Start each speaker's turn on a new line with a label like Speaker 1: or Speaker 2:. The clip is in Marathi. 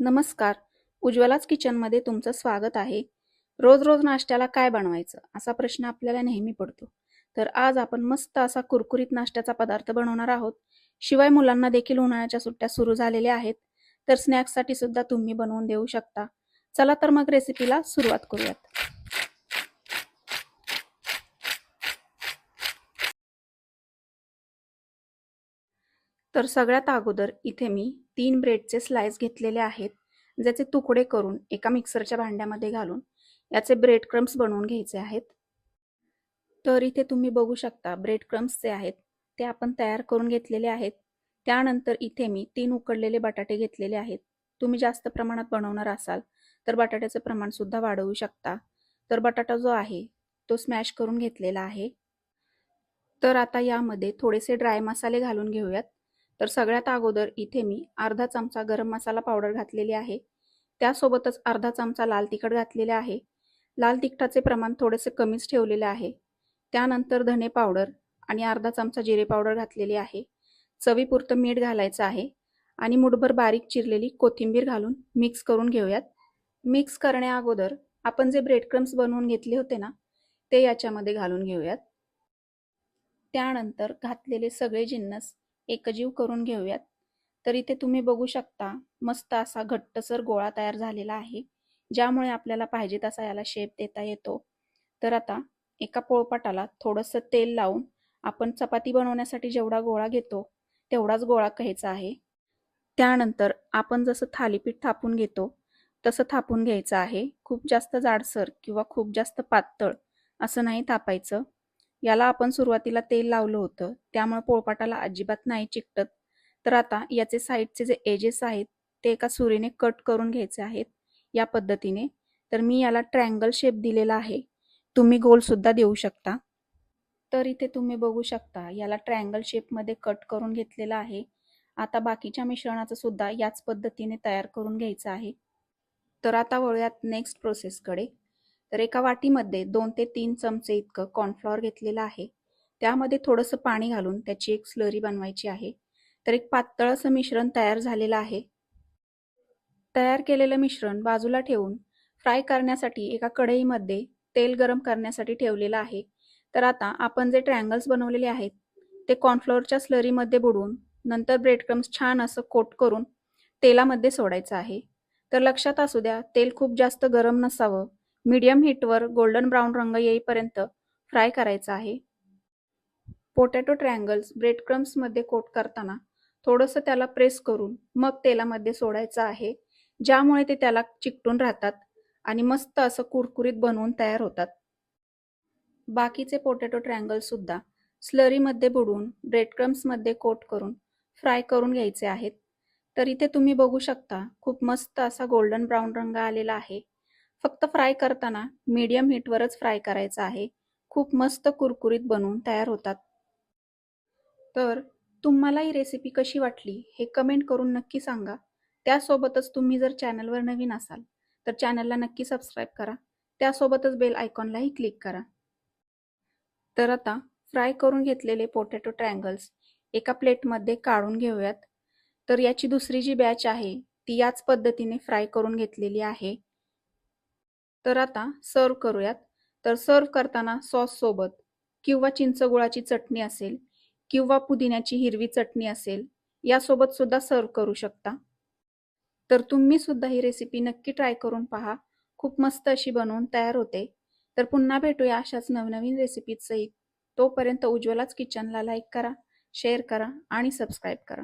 Speaker 1: नमस्कार. उज्ज्वलाच किचनमध्ये तुमचं स्वागत आहे. रोज रोज नाश्त्याला काय बनवायचं? असा प्रश्न आपल्याला नेहमी पडतो. तर आज आपण मस्त असा कुरकुरीत नाश्त्याचा पदार्थ बनवणार आहोत. शिवाय मुलांना देखील उन्हाळ्याच्या सुट्ट्या सुरू झालेल्या आहेत. तर स्नॅक्ससाठी सुद्धा तुम्ही बनवून देऊ शकता. चला तर मग रेसिपीला सुरुवात करूयात. तर सगळ्यात अगोदर इथे मी तीन ब्रेडचे स्लाइस घेतलेले आहेत ज्याचे तुकडे करून एका मिक्सरच्या भांड्यामध्ये घालून याचे ब्रेड क्रम्स बनवून घ्यायचे आहेत. तर इथे तुम्ही बघू शकता ब्रेड क्रम्स जे आहेत ते आपण तयार करून घेतलेले आहेत. त्यानंतर इथे मी तीन उकडलेले बटाटे घेतलेले आहेत. तुम्ही जास्त प्रमाणात बनवणार असाल तर बटाट्याचं प्रमाणसुद्धा वाढवू शकता. तर बटाटा जो आहे तो स्मॅश करून घेतलेला आहे. तर आता यामध्ये थोडेसे ड्राय मसाले घालून घेऊयात. तर सगळ्यात अगोदर इथे मी अर्धा चमचा गरम मसाला पावडर घातलेली आहे. त्यासोबतच अर्धा चमचा लाल तिखट घातलेले आहे. लाल तिखटाचे प्रमाण थोडेसे कमीच ठेवलेले आहे. त्यानंतर धने पावडर आणि अर्धा चमचा जिरे पावडर घातलेली आहे. चवीपुरतं मीठ घालायचं आहे आणि मुठभर बारीक चिरलेली कोथिंबीर घालून मिक्स करून घेऊयात. मिक्स करण्या अगोदर आपण जे ब्रेड क्रम्स बनवून घेतले होते ना ते याच्यामध्ये घालून घेऊयात. त्यानंतर घातलेले सगळे जिन्नस एकजीव करून घेऊयात. तर इथे तुम्ही बघू शकता मस्त असा घट्टसर गोळा तयार झालेला आहे ज्यामुळे आपल्याला पाहिजे तसा याला शेप देता येतो. तर आता एका पोळपाटाला थोडंसं तेल लावून आपण चपाती बनवण्यासाठी जेवढा गोळा घेतो तेवढाच गोळा घ्यायचा आहे. त्यानंतर आपण जसं थालीपीठ थापून घेतो तसं थापून घ्यायचं आहे. खूप जास्त जाडसर किंवा खूप जास्त पातळ असं नाही थापायचं. याला आपण सुरुवातीला तेल लावलं होतं. त्यामुळे पोळपाटाला अजिबात नाही चिकटत. तर आता याचे साईडचे जे एजेस आहेत ते एका सुरीने कट करून घ्यायचे आहेत या पद्धतीने. तर मी याला ट्रँगल शेप दिलेला आहे. तुम्ही गोलसुद्धा देऊ शकता. तर इथे तुम्ही बघू शकता याला ट्रँगल शेपमध्ये कट करून घेतलेला आहे. आता बाकीच्या मिश्रणाचं सुद्धा याच पद्धतीने तयार करून घ्यायचं आहे. तर आता वळूयात नेक्स्ट प्रोसेसकडे. तर एका वाटीमध्ये दोन ते तीन चमचे इतकं कॉर्नफ्लॉवर घेतलेलं आहे. त्यामध्ये थोडंसं पाणी घालून त्याची एक स्लरी बनवायची आहे. तर एक पातळ असं मिश्रण तयार झालेलं आहे. तयार केलेलं मिश्रण बाजूला ठेवून फ्राय करण्यासाठी एका कढईमध्ये तेल गरम करण्यासाठी ठेवलेलं आहे. तर आता आपण जे ट्रँगल्स बनवलेले आहेत ते कॉर्नफ्लॉवरच्या स्लरीमध्ये बुडवून नंतर ब्रेड क्रम्स छान असं कोट करून तेलामध्ये सोडायचं आहे. तर लक्षात असू द्या तेल खूप जास्त गरम नसावं. मीडियम हीटवर गोल्डन ब्राऊन रंग येईपर्यंत फ्राय करायचा आहे. पोटॅटो ट्रँगल्स ब्रेड क्रम्समध्ये कोट करताना थोडंसं त्याला प्रेस करून मग तेलामध्ये सोडायचं आहे ज्यामुळे ते त्याला चिकटून राहतात आणि मस्त असं कुरकुरीत बनवून तयार होतात. बाकीचे पोटॅटो ट्रँगल्स सुद्धा स्लरीमध्ये बुडवून ब्रेड क्रम्समध्ये कोट करून फ्राय करून घ्यायचे आहेत. तर इथे तुम्ही बघू शकता खूप मस्त असा गोल्डन ब्राऊन रंग आलेला आहे. फक्त फ्राय करताना मीडियम हीटवरच फ्राय करायचा आहे. खूप मस्त कुरकुरीत बनवून तयार होतात. तर तुम्हाला ही रेसिपी कशी वाटली हे कमेंट करून नक्की सांगा. त्यासोबतच तुम्ही जर चॅनलवर नवीन असाल तर चॅनलला नक्की सबस्क्राईब करा. त्यासोबतच बेल आयकॉनलाही क्लिक करा. तर आता फ्राय करून घेतलेले पोटॅटो ट्रँगल्स एका प्लेटमध्ये काढून घेऊयात. तर याची दुसरी जी बॅच आहे ती याच पद्धतीने फ्राय करून घेतलेली आहे. तर आता सर्व करूयात. तर सर्व करताना सॉससोबत किंवा चिंचगुळाची चटणी असेल किंवा पुदिन्याची हिरवी चटणी असेल यासोबत सुद्धा सर्व करू शकता. तर तुम्ही सुद्धा ही रेसिपी नक्की ट्राय करून पहा. खूप मस्त अशी बनवून तयार होते. तर पुन्हा भेटूया अशाच नवनवीन रेसिपीज सहित. तोपर्यंत उज्ज्वलाच किचनला लाईक करा शेअर करा आणि सबस्क्राईब करा.